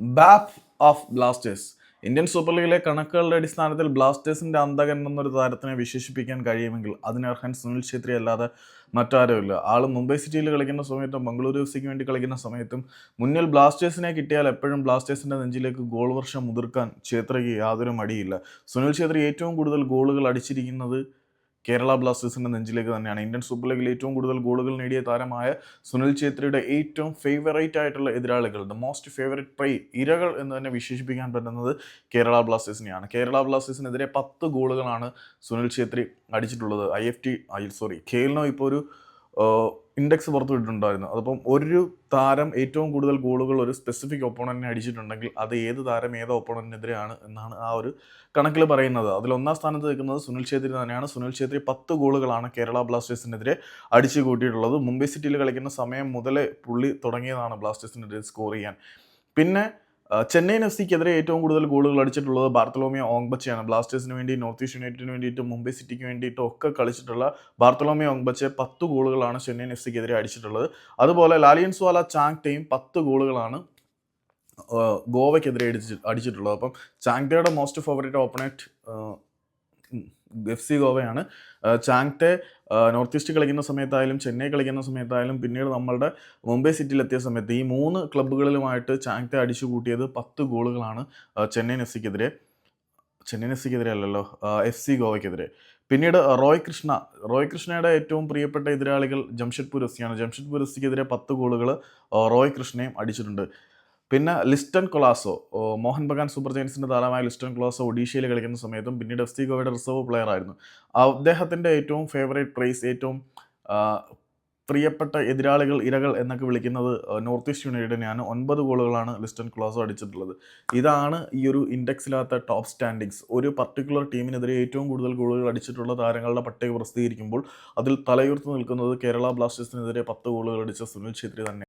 Bap of Blasters Indian super ലീഗിലെ കണക്കുകളുടെ അടിസ്ഥാനത്തിൽ ബ്ലാസ്റ്റേഴ്സിന്റെ അന്തകൻ എന്നൊരു താരത്തിനെ വിശേഷിപ്പിക്കാൻ കഴിയുമെങ്കിൽ അതിനർഹൻ സുനിൽ ഛേത്രി അല്ലാതെ മറ്റാരുമില്ല. ആൾ മുംബൈ സിറ്റിയിൽ കളിക്കുന്ന സമയത്തും ബംഗളൂരു സിക്ക് വേണ്ടി കളിക്കുന്ന സമയത്തും മുന്നിൽ ബ്ലാസ്റ്റേഴ്സിനെ കിട്ടിയാൽ എപ്പോഴും ബ്ലാസ്റ്റേഴ്സിന്റെ നെഞ്ചിലേക്ക് ഗോൾ വർഷം മുതിർക്കാൻ ഛേത്രയ്ക്ക് യാതൊരു മടിയില്ല. സുനിൽ ഛേത്രി ഏറ്റവും കൂടുതൽ ഗോളുകൾ അടിച്ചിരിക്കുന്നത് കേരള ബ്ലാസ്റ്റേഴ്സിന്റെ നെഞ്ചിലേക്ക് തന്നെയാണ്. ഇന്ത്യൻ സൂപ്പർ ലീഗിൽ ഏറ്റവും കൂടുതൽ ഗോളുകൾ നേടിയ താരമായ സുനിൽ ഛേത്രിയുടെ ഏറ്റവും ഫേവറേറ്റ് ആയിട്ടുള്ള എതിരാളികൾ ദ മോസ്റ്റ് ഫേവറേറ്റ് പ്രൈ ഇരകൾ എന്ന് തന്നെ വിശേഷിപ്പിക്കാൻ പറ്റുന്നത് കേരള ബ്ലാസ്റ്റേഴ്സിനെയാണ്. കേരള ബ്ലാസ്റ്റേഴ്സിനെതിരെ പത്ത് ഗോളുകളാണ് Sunil Chhetri അടിച്ചിട്ടുള്ളത്. I F T I sorry കേലിനോ ഇപ്പോൾ ഒരു ഇൻഡെക്സ് പുറത്തുവിട്ടിട്ടുണ്ടായിരുന്നു. അതിപ്പം ഒരു താരം ഏറ്റവും കൂടുതൽ ഗോളുകൾ ഒരു സ്പെസിഫിക് ഒപ്പോണന്റിനെ അടിച്ചിട്ടുണ്ടെങ്കിൽ അത് ഏത് താരം ഏത് ഒപ്പോണന്റിനെതിരെയാണ് എന്നാണ് ആ ഒരു കണക്കിൽ പറയുന്നത്. അതിൽ ഒന്നാം സ്ഥാനത്ത് നിൽക്കുന്നത് സുനിൽ ഛേത്രി തന്നെയാണ്. സുനിൽ ഛേത്രി പത്ത് ഗോളുകളാണ് കേരള ബ്ലാസ്റ്റേഴ്സിനെതിരെ അടിച്ചു കൂട്ടിയിട്ടുള്ളത് മുംബൈ സിറ്റിയിൽ കളിക്കുന്ന സമയം മുതലേ പുള്ളി തുടങ്ങിയതാണ് ബ്ലാസ്റ്റേഴ്സിനെതിരെ സ്കോർ ചെയ്യാൻ. പിന്നെ ചെന്നൈയിൻ എഫ് സിക്കെതിരെ ഏറ്റവും കൂടുതൽ ഗോളുകൾ അടിച്ചിട്ടുള്ളത് ബാർത്തലോമിയോ ഓങ്ബച്ചയാണ്. ബ്ലാസ്റ്റേഴ്സിന് വേണ്ടി നോർത്ത് ഈസ്റ്റ് യുണൈറ്റഡിന് വേണ്ടിയിട്ടും മുംബൈ സിറ്റിക്ക് വേണ്ടിയിട്ടും ഒക്കെ കളിച്ചിട്ടുള്ള ബാർത്തലോമിയോ ഓങ്ബച്ചെ പത്ത് ഗോളുകളാണ് ചെന്നൈയിൻ എഫ് സിക്കെതിരെ അടിച്ചിട്ടുള്ളത്. അതുപോലെ ലാലിയൻസ്വാല ചാങ്തയും പത്ത് ഗോളുകളാണ് ഗോവയ്ക്കെതിരെ അടിച്ച് അടിച്ചിട്ടുള്ളത്. അപ്പം ചാങ്തയുടെ most favourite opponent F C ഗോവയാണ്. Chhangte north east കളിക്കുന്ന സമയത്തായാലും ചെന്നൈ കളിക്കുന്ന സമയത്തായാലും പിന്നീട് നമ്മളുടെ മുംബൈ സിറ്റിയിലെത്തിയ സമയത്ത് ഈ മൂന്ന് ക്ലബ്ബുകളിലുമായിട്ട് ചാങ്തെ അടിച്ചു കൂട്ടിയത് പത്ത് ഗോളുകളാണ് ചെന്നൈ ചെന്നൈയിൻ ചെന്നൈ സിക്കെതിരെ ചെന്നൈയിൻ എഫ് സിക്കെതിരെ അല്ലല്ലോ എഫ് സി ഗോവയ്ക്കെതിരെ. പിന്നീട് റോയ് കൃഷ്ണ. റോയ് കൃഷ്ണയുടെ ഏറ്റവും പ്രിയപ്പെട്ട എതിരാളികൾ ജംഷഡ്പൂർ എഫ് സിയാണ് ജംഷഡ്പൂർ എഫ് സിക്കെതിരെ പത്ത് ഗോളുകൾ റോയ് കൃഷ്ണയും അടിച്ചിട്ടുണ്ട്. പിന്നെ ലിസ്റ്റൺ കൊളാസോ. മോഹൻ ബഗാൻ സൂപ്പർ ജയൻസിന്റെ താരമായ ലിസ്റ്റൺ കൊളാസോ ഒഡീഷയിൽ കളിക്കുന്ന സമയത്തും പിന്നീട് എഫ് സി ഗോവയുടെ റിസർവ് പ്ലെയർ ആയിരുന്നു. അദ്ദേഹത്തിന്റെ ഏറ്റവും ഫേവറേറ്റ് പ്രൈസ് ഏറ്റവും പ്രിയപ്പെട്ട എതിരാളികൾ ഇരകൾ എന്നൊക്കെ വിളിക്കുന്നത് നോർത്ത് ഈസ്റ്റ് യുണൈറ്റഡിനെയാണ്. ഒൻപത് ഗോളുകളാണ് ലിസ്റ്റൺ ക്ലോസോ അടിച്ചിട്ടുള്ളത്. ഇതാണ് ഈ ഒരു ഇൻഡെക്സിലാത്ത ടോപ്പ് സ്റ്റാൻഡിങ്സ് ഒരു പർട്ടിക്കുലർ ടീമിനെതിരെ ഏറ്റവും കൂടുതൽ ഗോളുകൾ അടിച്ചിട്ടുള്ള താരങ്ങളുടെ പട്ടിക പ്രസിദ്ധീകരിക്കുമ്പോൾ അതിൽ തലയുയർത്തി നിൽക്കുന്നത് കേരള ബ്ലാസ്റ്റേഴ്സിനെതിരെ പത്ത് ഗോളുകൾ അടിച്ച സുനിൽ ഛേത്രി തന്നെ